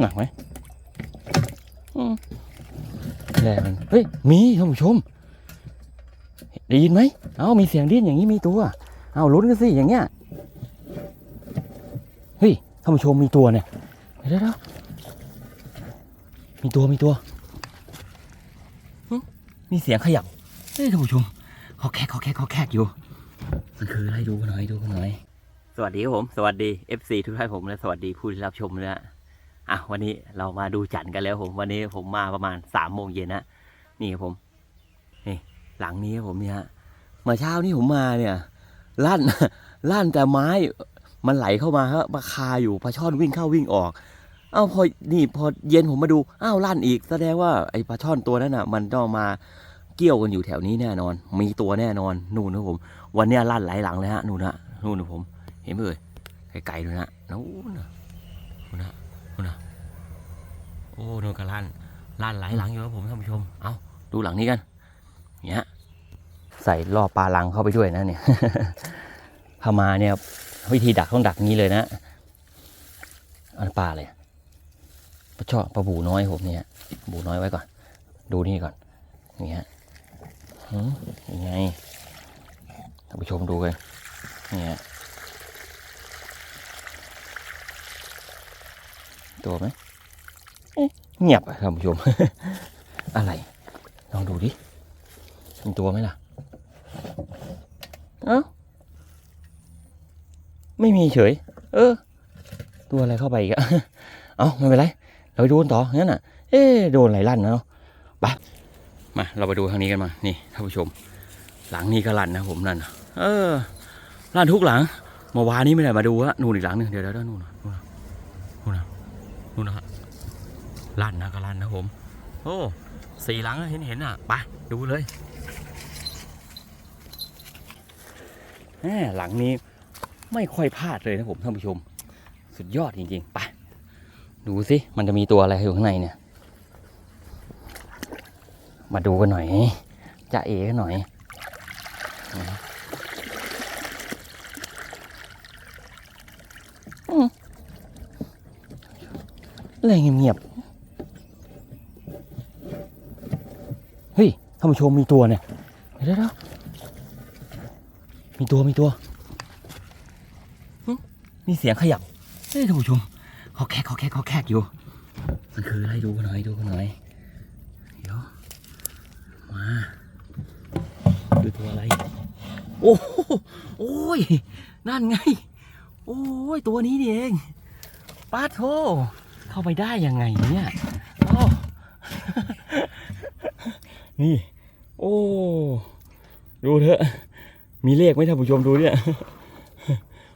หนักไหมอืมแรงมันเฮ้ย มีท่านผู้ชม ได้ยินไหม เอ้า มีเสียงดิ้นอย่างนี้มีตัว เอาลุ้นกันสิ อย่างเงี้ย เฮ้ยท่านผู้ชมมีตัวเนี่ยเดี๋ยวเดี๋ยวเดี๋ยวมีตัว มีตัวหึมีเสียงขยับ เฮ้ยท่านผู้ชมเขาแคกเขาแคกเขาแคกอยู่ มันคืออะไรดูกันหน่อย ดูกันหน่อย สวัสดีครับผม สวัสดี FC ทุกท่านผม และสวัสดีผู้ที่รับชมด้วยนะ อะวันนี้เรามาดูจันกันแล้วผมวันนี้ผมมาประมาณสามโมงเย็นนะนี่ครับผมนี่หลังนี้ผมเนี่ยเมื่อเช้านี่ผมมาเนี่ยลั่นลั่นแต่ไม้มันไหลเข้ามาฮะมาคาอยู่ปลาช่อนวิ่งเข้าวิ่งออกเอ้าพอนี่พอเย็นผมมาดูอ้าวลั่นอีกแสดงว่าไอ้ปลาช่อนตัวนั้นอะ มันต้องมาเกี่ยวกันอยู่แถวนี้แน่นอน มีตัวแน่นอนนู่นนะผม วันนี้ลั่นหลายหลังเลยฮะนู่นนะนู่นนะผม เห็นไหมเอ่ยไกลๆดูนะนู่นนะนู่นนะ นู่นนะโอ้นู่นก็ลั่นลั่นหลายหลังอยู่ครับผมท่านผู้ชม เอาดูหลังนี้กันเนี้ยใส่ล่อปลาลังเข้าไปด้วยนะเนี่ยพามาเนี่ยวิธีดักต้องดักงี้เลยนะอันปลาเลยปลาช่อปลาบูน้อยผมเนี่ยบูน้อยไว้ก่อน ดูนี่ก่อนนี่ฮะยังไงท่านผู้ชมดูกันนี่ฮะ ตัวไหมเอ๊ะเงียบอะท่านผู้ชม อะไร ลองดูดิมีตัวไหมล่ะ เอ้า ไม่มีเฉย เออ ตัวอะไรเข้าไปอีกอะเอาไม่เป็นไร เราไปดูกันต่องั้นอะ เอ๊ะโดนอะไรลั่นนะเนาะไปมา เราไปดูทางนี้กันมา นี่ท่านผู้ชม หลังนี้ก็ลั่นนะผมนั่นน่ะเออ ลั่นทุกหลังเมื่อวานนี้ไม่ได้มาดูฮะนู่นอีกหลังหนึงเดี๋ยวเดี๋ยวเดี๋ยวนู่นน่ะนู่นน่ะ นู่นนะฮะลั่นนะก็ลั่นนะผม โอ้สี่หลังเห็นเห็นอะไปดูเลยแหมหลังนี้ไม่ค่อยพลาดเลยนะผมท่านผู้ชม สุดยอดจริงๆไปดูสิมันจะมีตัวอะไรอยู่ข้างในเนี่ย มาดูกันหน่อยจะเอ๋กันหน่อย อะไรเงียบๆเฮ้ยท่านผู้ชมมีตัวเนี่ยเดี๋ยวเดี๋ยวมีตัวมีตัวมีเสียงขยับเฮ้ยท่านผู้ชมเขาแคกเขาแคกเขาแคกอยู่ มันคืออะไรดูกันหน่อยดูกันหน่อยเดี๋ยวมาดูตัวอะไร โอ้โหโอ้ยนั่นไง โอ้ยตัวนี้นี่เองป้าโท เข้าไปได้ยังไงเนี่ยโอ้นี่ โอ้ ดูเถอะ มีเลขไหมท่านผู้ชมดูเนี่ย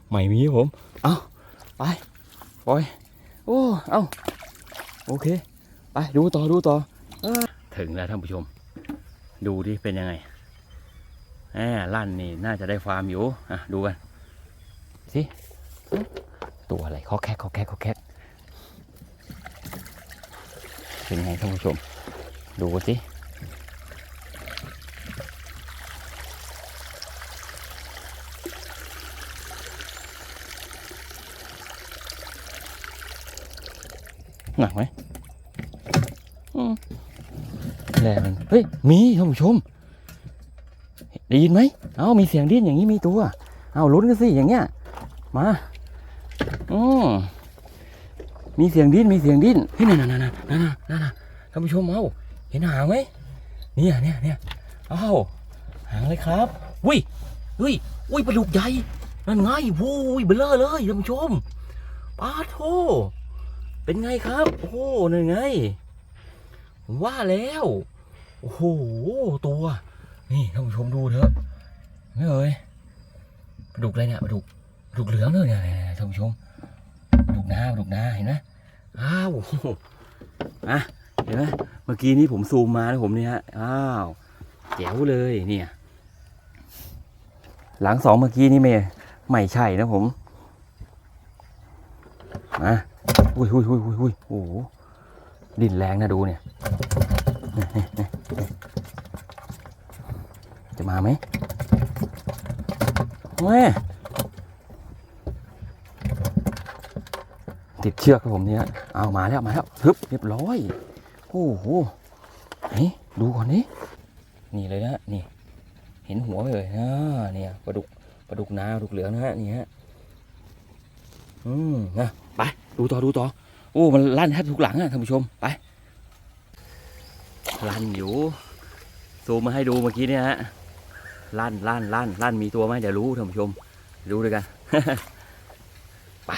ไม่มีครับผม เอาไปปล่อย โอ้ เอาโอเค ไปดูต่อดูต่อเออถึงแล้วท่านผู้ชม ดูดิเป็นยังไงแหมลั่นนี่น่าจะได้ฟาร์มอยู่ อะ ดูกันสิอื้อตัวอะไรเคอแคกเคอแคกเคอแคก เป็นไงท่านผู้ชม ดูสิหนักไหมอืมแรงมันเฮ้ย มีท่านผู้ชม ได้ยินไหม เอ้า มีเสียงดิ้นอย่างนี้มีตัว เอาลุ้นกันสิ อย่างเงี้ย มา อืม มีเสียงดิ้นมีเสียงดิ้นเฮ้ยนั่นนั่นนั่นนั่นนั่นท่านผู้ชมเอ้าเห็นหางไหมเนี่ยเนี่ยเนี่ยเอ้าหางเลยครับอุ้ยอุ้ยอุ้ยปลาดุกใหญ่นั่นไงโว้ยเบลเลอร์เลยท่านผู้ชมปลาโทเป็นไงครับโอ้โหนั่นไงผมว่าแล้วโอ้โหตัว นี่ท่านผู้ชมดูเถอะไม่เอ่ยปลาดุกอะไรเนี่ยปลาดุกปลาดุกเหลืองเลยเนี่ยท่านผู้ชม ลูกนาลาดุกนาเห็นไหมอ้าวอะเห็นไหมเมื่อกี้นี้ผมซูมมาแล้วผมเนี่ยอ้าวแจ๋วเลยเนี่ย หลังสองเมื่อกี้นี่ไม่ไม่ใช่นะผมมาอุ้ยอุ้ยอุ้ยอุ้ยอุ้ยโอ้โหดินแรงนะดูเนี่ยจะมาไหมแม่ ติดเชือกครับผมเนี่ยเอามาแล้วมาแล้วฮึบเรียบร้อยโอ้โหนี่ดูก่อนนี่นี่เลยนะนี่ เห็นหัวไหมเลยอ่าเนี่ยปลาดุกปลาดุกนาปลาดุกเหลืองนะฮะนี่ฮะอืมนะไปดูต่อดูต่อโอ้มันลั่นแทบทุกหลังอะท่านผู้ชมไปลั่นอยู่ซูมมาให้ดูเมื่อกี้เนี่ยฮะลั่นลั่นลั่นลั่นมีตัวไหมเดี๋ยวรู้ท่านผู้ชมดูด้วยกัน ไป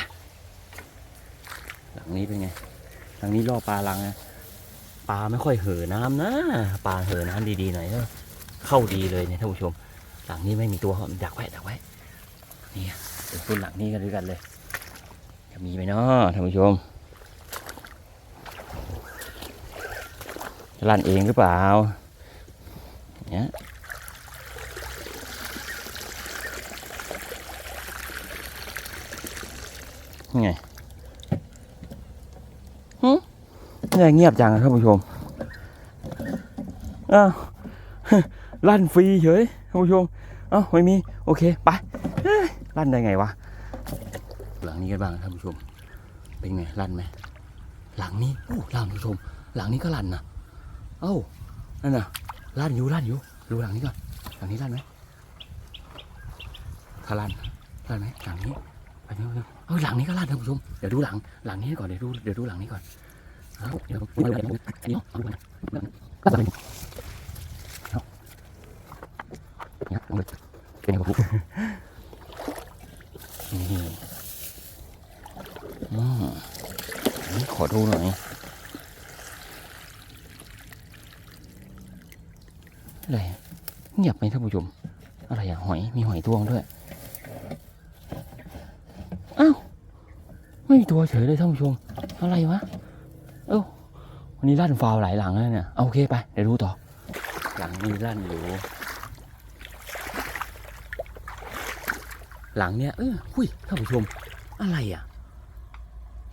หลัง นี้เป็นไงหลังนี้ล่อปลาลังนะปลาไม่ค่อยเห่อน้ำนะ ปลาเห่อน้ำดีๆหน่อยเข้าดีเลยเนี่ยท่านผู้ชม หลังนี้ไม่มีตัวครับดักไว้ดักไว้นี่เดี๋ยวต้นหลังนี้กันด้วยกันเลย จะมีไหมเนาะท่านผู้ชมจะลั่นเองหรือเปล่า เนี่ยไงหึ เนี่ยเงียบจังอะท่านผู้ชมอ้าวลั่นฟรีเฉยท่านผู้ชมเอ้าไม่มี โอเค ไปลั่นได้ไงวะ หลังนี้กันบ้างท่านผู้ชม เป็นไงลั่นไหม หลังนี้โอ้หลังผู้ชม หลังนี้ก็ลั่นนะเอ้า นั่นน่ะลั่นอยู่ลั่นอยู่ ดูหลังนี้ก่อน หลังนี้ลั่นไหมถ้าลั่นลั่นไหมหลังนี้ไปนี่ไปนี่เอ้าหลังนี้ก็ลั่นท่านผู้ชม เดี๋ยวดูหลัง หลังนี้ก่อน เดี๋ยวดู เดี๋ยวดูหลังนี้ก่อน ขอดูหน่อยอะไรเงียบไหมท่านผู้ชม อะไรอะหอย มีหอยตวงด้วย อ้าว ไม่มีตัวเฉยเลยท่านผู้ชม อะไรวะ วันนี้ลั่นฟาวหลายหลังแล้วเนี่ยเอาโอเคไปเดี๋ยวดูต่อ หลังนี้ลั่นอยู่ หลังเนี้ยเออหุยท่านผู้ชม อะไรอะ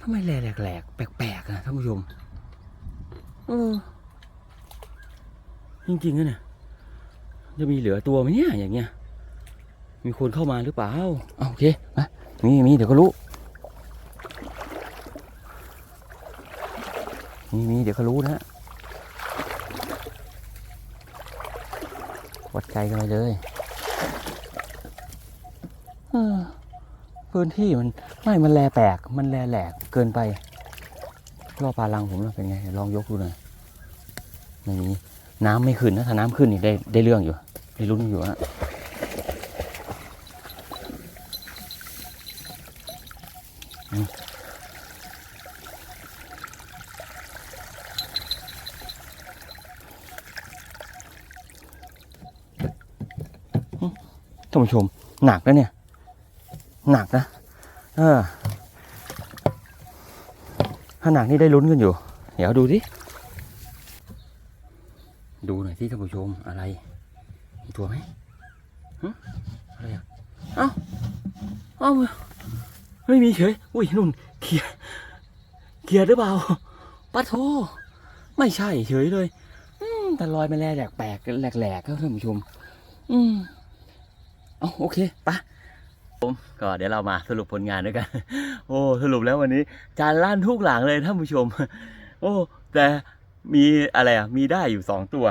ทำไมแหลกแหลกแปลกๆอะท่านผู้ชมเออจริงๆนะเนี่ยจะมีเหลือตัวไหมเนี่ยอย่างเงี้ย มีคนเข้ามาหรือเปล่าเอาโอเคมามีมีเดี๋ยวก็รู้ มีมีเดี๋ยวก็รู้นะฮะวัดใจกันไปเลยเออพื้นที่มันไม่มันแลแปลก มันแลแหลกเกินไปรอบปลาลังผมเป็นไง ลองยกดูหน่อยไม่มีน้ำไม่ขึ้นนะถ้าน้ำขึ้นนี่ได้ได้เรื่องอยู่ได้ลุ้นอยู่ฮะอื ท่านผู้ชม หนักนะเนี่ย หนักนะ เออ ถ้าหนักนี่ได้ลุ้นกันอยู่ เดี๋ยวดูดิดูหน่อยที่ท่านผู้ชมอะไรมีตัวไหมอะไรอะเอ้าเอ้าไม่มีเฉยอุ้ยนุ่นเขียเขียหรือเปล่าปะโทไม่ใช่เฉยเลยแต่ลอยมาแลแหลกแปลกแหลกๆครับท่านผู้ชม อืม เอาโอเคปะผมก็เดี๋ยวเรามาสรุปผลงานด้วยกัน โอ้สรุปแล้ววันนี้ จานลั่นทุกหลังเลยท่านผู้ชม โอ้แต่มีอะไรอะมีได้อยู่สองตัว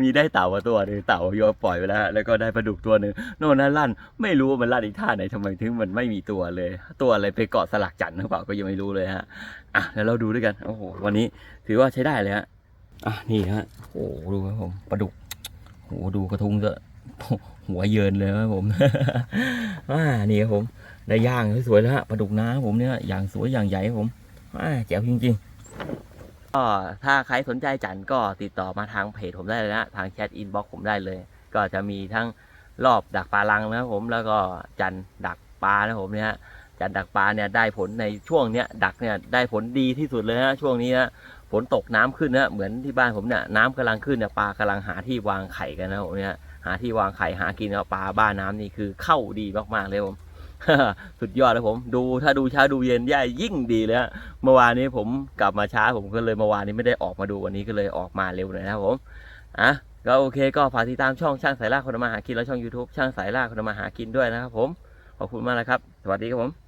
มีได้เต่าตัวหนึ่งเต่าโยนปล่อยไปแล้ว แล้วก็ได้ปลาดุกตัวหนึ่งโน่นนั่นลั่น ไม่รู้ว่ามันลั่นอีกท่าไหนทำไมถึงมันไม่มีตัวเลย ตัวอะไรไปเกาะสลักจันทร์หรือเปล่าก็ยังไม่รู้เลยฮะอะเดี๋ยวเราดูด้วยกันโอ้โหวันนี้ถือว่าใช้ได้เลยฮะอะนี่ฮะโอ้ดูครับผมปลาดุกโอ้ดูกระทุงเถอะ หัวเยินเลยครับผมอ่านี่ครับผม ได้ย่างสวยๆแล้วฮะปลาดุกน้าผมเนี่ยอย่างสวยอย่างใหญ่ครับผมอ่าแจ๋วจริงๆก็ถ้าใครสนใจจันก็ติดต่อมาทางเพจผมได้เลยนะทางแชทอินบ็อกผมได้เลย ก็จะมีทั้งรอบดักปลาลังนะครับผมแล้วก็จันดักปลานะครับผมเนี่ยจันดักปลาเนี่ยได้ผลในช่วงเนี้ยดักเนี่ยได้ผลดีที่สุดเลยฮะช่วงนี้นะฝนตกน้ำขึ้นนะเหมือนที่บ้านผมเนี่ยน้ำกำลังขึ้นเนี่ยปลากำลังหาที่วางไข่กันนะครับผมเนี่ย หาที่วางไข่หากินเอาปลาบ้าน้ำนี่คือเข้าดีมากๆเลยผมสุดยอดเลยผมดูถ้าดูเช้าดูเย็นย่ายิ่งดีเลยฮะเมื่อวานนี้ผมกลับมาช้าผมก็เลยเมื่อวานนี้ไม่ได้ออกมาดูวันนี้ก็เลยออกมาเร็วหน่อยนะครับผมอะก็โอเคก็ฝากติดตามช่องช่างสายล่าคนมาหากินและช่อง YouTube ช่างสายล่าคนมาหากินด้วยนะครับผมขอบคุณมากนะครับ สวัสดีครับผม